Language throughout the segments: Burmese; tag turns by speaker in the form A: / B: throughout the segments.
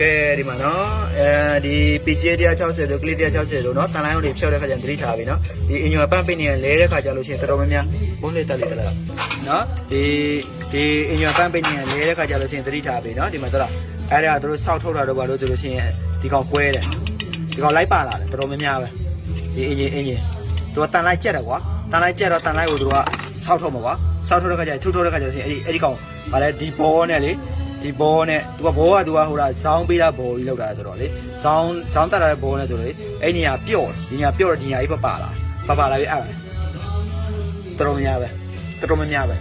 A: ကဲဒီမှာနော်အဲဒီ PCA 160တို့ကလစ်160တို့နော်တန်လိုင်းတွေဖြောက်တဲ့ခါကျရင်သတိထားပြီနော်ဒီအင်ဂျင်ပန့်ပိတ်နေလဲတဲ့ခါကျလို့ရှိရင်တော်တော်များများဘုန်းလေးတက်လေးတက်လာနော်ဒီဒီအင်ဂျင်ပန့်ပိတ်နေလဲတဲ့ခါကျလို့ရှိရင်သတိထားပြီနော်ဒီမှာတော့အဲ့ဒါသူတို့စောက်ထုတ်တာတော့ဘာလို့ဆိုလို့ရှိရင်ဒီကောင်ကွဲတယ်ဒီကောင်လိုက်ပါလာတယ်တော်တော်များများပဲဒီအင်ဂျင်အင်ဂျင်သူကတန်လိုက်ကြက်တယ်ကွာတန်လိုက်ကြက်တော့တန်လိုက်ကိုသူကစောက်ထုတ်မှာကွာစောက်ထုတ်တဲ့ခါကျရင်ထုတ်ထုတ်တဲ့ခါကျလို့ရှိရင်အဲ့ဒီအဲ့ဒီကောင်ဗာလဲဒီဘောနဲ့လေ ဒီဘောနဲ့သူကဘောကသူကဟိုတာဇောင်းပေးတာဘောကြီးလောက်တာဆိုတော့လေဇောင်းဇောင်းတက်တာတဲ့ဘောနဲ့ဆိုတော့လေအဲ့နေရာပြော့တယ်ဒီနေရာပြော့တယ်ဒီနေရာကြီးပပါလာပပလာပြီအဲ့တော်တော်များပဲတော်တော်များများပဲ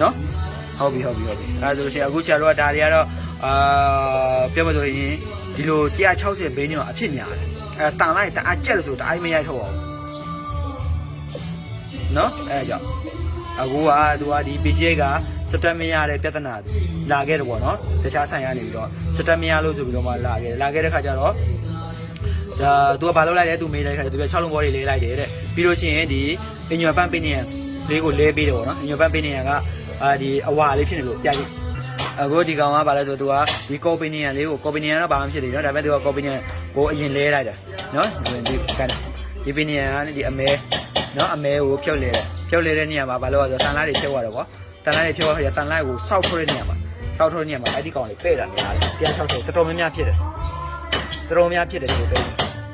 A: နော်ဟုတ်ပြီဟုတ်ပြီဟုတ်ပြီအဲဒါဆိုလို့ရှိရင်အခုဆရာတို့ကဒါတွေကတော့အာပြောမလို့ရင်ဒီလို160ဘိန်းနေမှာအဖြစ်များတယ်အဲတန်လိုက်တအားကြက်လို့ဆိုတအားမရိုက်ထုတ်အောင်နော်အဲဒါကြောင့်အခုကသူကဒီ PCA ကစတက်မရတဲ့ပြဿနာ လာခဲ့တယ်ပေါ့နော်တခြားဆိုင်ကနေပြီးတော့စတက်မရလို့ဆိုပြီးတော့မှလာခဲ့တယ်လာခဲ့တဲ့ခါကျတော့ဒါသူကဘာလုပ်လိုက်လဲသူမေးလိုက်ခါကျသူက6လုံးဘောတွေလေးလိုက်တယ်တဲ့ပြီးလို့ရှိရင်ဒီအင်ညွန်ပန့်ပင်းနေရလေးကိုလဲပေးတယ်ပေါ့နော်အင်ညွန်ပန့်ပင်းနေရကအာဒီအဝါလေးဖြစ်နေလို့ပြကြည့်အခုဒီကောင်ကဘာလဲဆိုသူကဒီကော်ပီနီယန်လေးကိုကော်ပီနီယန်တော့ဘာမှဖြစ်နေနော်ဒါပေမဲ့သူကကော်ပီနီယန်ကိုအရင်လဲလိုက်တယ်နော်ဒီကန်ဒီပီနီယန်ကဒီအမဲနော်အမဲကိုဖြုတ်လဲတယ်ဖြုတ်လဲတဲ့နေရာမှာဘာလို့လဲဆိုတန်လားတွေဖြုတ်ရတယ်ပေါ့တန်လားတွေဖြုတ်ရခါကျတန်လားကိုစောက်ထုတ်တဲ့နေရာမှာ စောက်ထုတ်တဲ့နေရာမှာအဲ့ဒီကောင်လေးပဲ့တာများတယ်160တော်တော်များများဖြစ်တယ်တော်တော်များဖြစ်တယ်ဒီလိုပဲ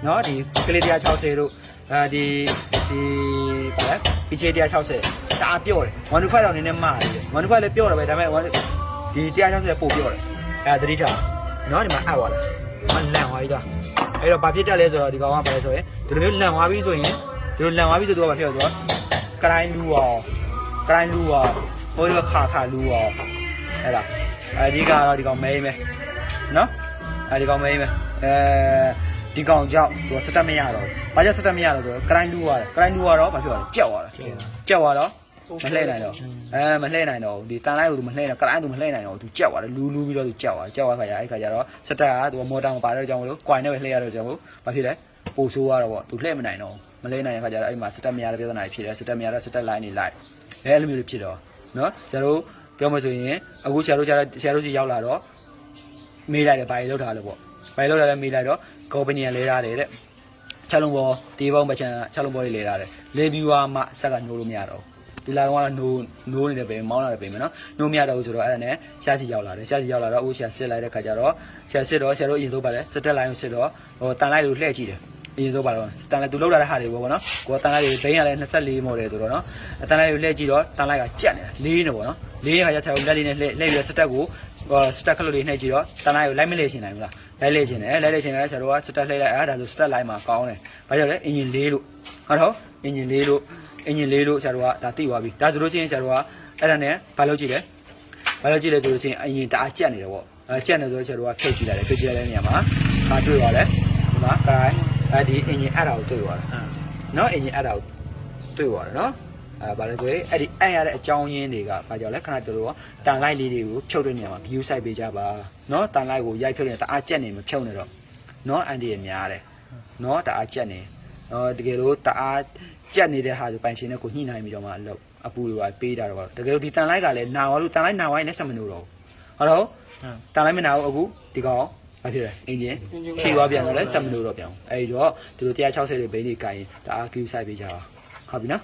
A: နော်ဒီကလေး160တို့အဲဒီဒီဘာလဲ PC 160တအားပြော့တယ်125တော့နည်းနည်းမှားတယ်125လည်းပြော့တယ်ပဲဒါပေမဲ့ဒီ160ပို့ပြော့တယ်အဲသတိထားနော်ဒီမှာအပ်သွားတယ်မလန့်သွားပြီတော့အဲ့တော့ဘာဖြစ်တက်လဲဆိုတော့ဒီကောင်ကဘာလဲဆိုရင်ဒီလိုမျိုးလန့်သွားပြီဆိုရင်ဒီလိုလန့်သွားပြီဆိုတော့ဘာဖြစ်လဲဆိုတော့ကရိုင်းလူအောင်ကရိုင်းလူအောင်ဟိုဒီကခါခါလူအောင်အဲ့ဒါ အဲဒီကတော့ဒီကောင်မဲမဲနော်အဲဒီကောင်မဲမဲအဲဒီကောင်ကြောင့်သူကစတက်မရတော့ဘူးဘာကြောင့်စတက်မရတော့ဆိုတော့ကရိုင်းလူရတယ်ကရိုင်းလူရတော့ဘာဖြစ်လဲကြောက်သွားတယ်ကြောက်သွားတော့မလှည့်နိုင်တော့အဲမလှည့်နိုင်တော့ဘူးဒီတန်လိုက်ကိုသူမလှည့်နိုင်ကရိုင်းသူမလှည့်နိုင်တော့သူကြောက်သွားတယ်လူလူပြီးတော့သူကြောက်သွားကြောက်သွားခါကျအဲ့ခါကျတော့စတက်ကသူကမော်တာမပါတော့ကြောင့်မလို့ကွိုင်နဲ့ပဲလှည့်ရတော့ကြောင့်မလို့ဘာဖြစ်လဲပိုဆိုးရတော့ဗောသူလှည့်မနိုင်တော့မလှည့်နိုင်တဲ့ခါကျတော့အဲ့မှာစတက်မရတဲ့ပြဿနာတွေဖြစ်တယ်စတက်မရတဲ့စတက်လိုင်းတွေလိုက်အဲလိုမျိုးတွေဖြစ်တော့နော်ကျတို့ ပြောမှဆိုရင်အခုဆရာတို့ဆရာတို့ဆရာတို့စီရောက်လာတော့မေးလိုက်တယ်ဘာကြီးလောက်ထားလို့ပေါ့ဘာကြီးလောက်ထားလဲမေးလိုက်တော့ကော်ပနီကလဲထားတယ်တဲ့ချက်လုံးပေါ်တေးပေါင်းပချန်ချက်လုံးပေါ်တွေလဲထားတယ်လေဘီဝါမှဆက်ကညိုးလို့မရတော့ဘူးဒီလာတော့နိုးနိုးနေတယ်ပဲမောင်းလာတယ်ပဲမယ်နော်နိုးမရတော့ဘူးဆိုတော့အဲ့ဒါနဲ့ရှားစီရောက်လာတယ်ရှားစီရောက်လာတော့အခုဆရာစစ်လိုက်တဲ့ခါကျတော့ဆရာစစ်တော့ဆရာတို့အရင်ဆုံးပါလဲစတက်လိုင်းကိုစစ်တော့ဟိုတန်လိုက်လို့လှည့်ကြည့်တယ်အရင်ဆုံးပါတော့တန်လိုက်သူလောက်လာတဲ့ဟာတွေပေါ့နော်ကိုတန်လိုက်တွေဘိန်းရလဲ24မော်တယ်ဆိုတော့နော်တန်လိုက်ကိုလှည့်ကြည့်တော့တန်လိုက်ကကြက်နေတာလေးနေပေါ့နော် လေးတဲ့ခါကျထိုင်လက်လေးနဲ့လှည့်လှည့်ပြီးတော့စတက်ကိုစတက်ခလုတ်လေးနှိပ်ကြည့်တော့တန်လိုက်ကိုလိုက်မလဲရှင်နိုင်ဘူးလားလိုက်လေရှင်တယ်လိုက်လေရှင်တယ်ဆရာတို့ကစတက်လှည့်လိုက်အဲ့ဒါဆိုစတက်လိုက်မှာကောင်းတယ်ဘာကြောင့်လဲအင်ဂျင်လေးလို့ဟုတ်တော့အင်ဂျင်လေးလို့အင်ဂျင်လေးလို့ဆရာတို့ကဒါသိသွားပြီဒါဆိုလို့ရှိရင်ဆရာတို့ကအဲ့ဒါနဲ့ဘာလုပ်ကြည့်လဲဘာလုပ်ကြည့်လဲဆိုလို့ရှိရင်အရင်တအားကြက်နေတယ်ပေါ့အဲကြက်နေဆိုဆရာတို့ကဖြုတ်ကြည့်လိုက်တယ်ဖြုတ်ကြည့်လိုက်တဲ့နေရာမှာဘာတွေ့သွားလဲဒီမှာကရိုင်းအဲဒီအင်ဂျင်အဲ့ဒါကိုတွေ့သွားတယ်နော်အင်ဂျင်အဲ့ဒါကိုတွေ့သွားတယ်နော် အဲဘာလဲဆိုရင်အဲ့ဒီအံ့ရတဲ့အကြောင်းရင်းတွေကဘာကြောင့်လဲခဏတူလို့တန်လိုက်လေးတွေကိုဖြုတ်တဲ့နေရာမှာ view site ပေးကြပါနော်တန်လိုက်ကိုရိုက်ဖြုတ်နေတအားကြက်နေမဖြုတ်နေတော့နော်အန်ဒီရများတယ်နော်တအားကြက်နေနော်တကယ်လို့တအားကြက်နေတဲ့ဟာဆိုပိုင်ရှင်နဲ့ကိုညှိနှိုင်းပြီးတော့မှအလုပ်အပူတွေကပေးတာတော့တကယ်လို့ဒီတန်လိုက်ကလည်းနာဝါလို့တန်လိုက်နာဝိုင်းနဲ့ဆက်မလို့တော့ဟုတ်တော့တန်လိုက်မနာဘူးအခုဒီကောင်ဘာဖြစ်လဲအင်ဂျင်ဖြေသွားပြန်တော့လဲဆက်မလို့တော့ပြန်အဲ့တော့ဒီလို160တွေဘိန်းတွေကင်တအား view site ပေးကြပါဟုတ်ပြီနော်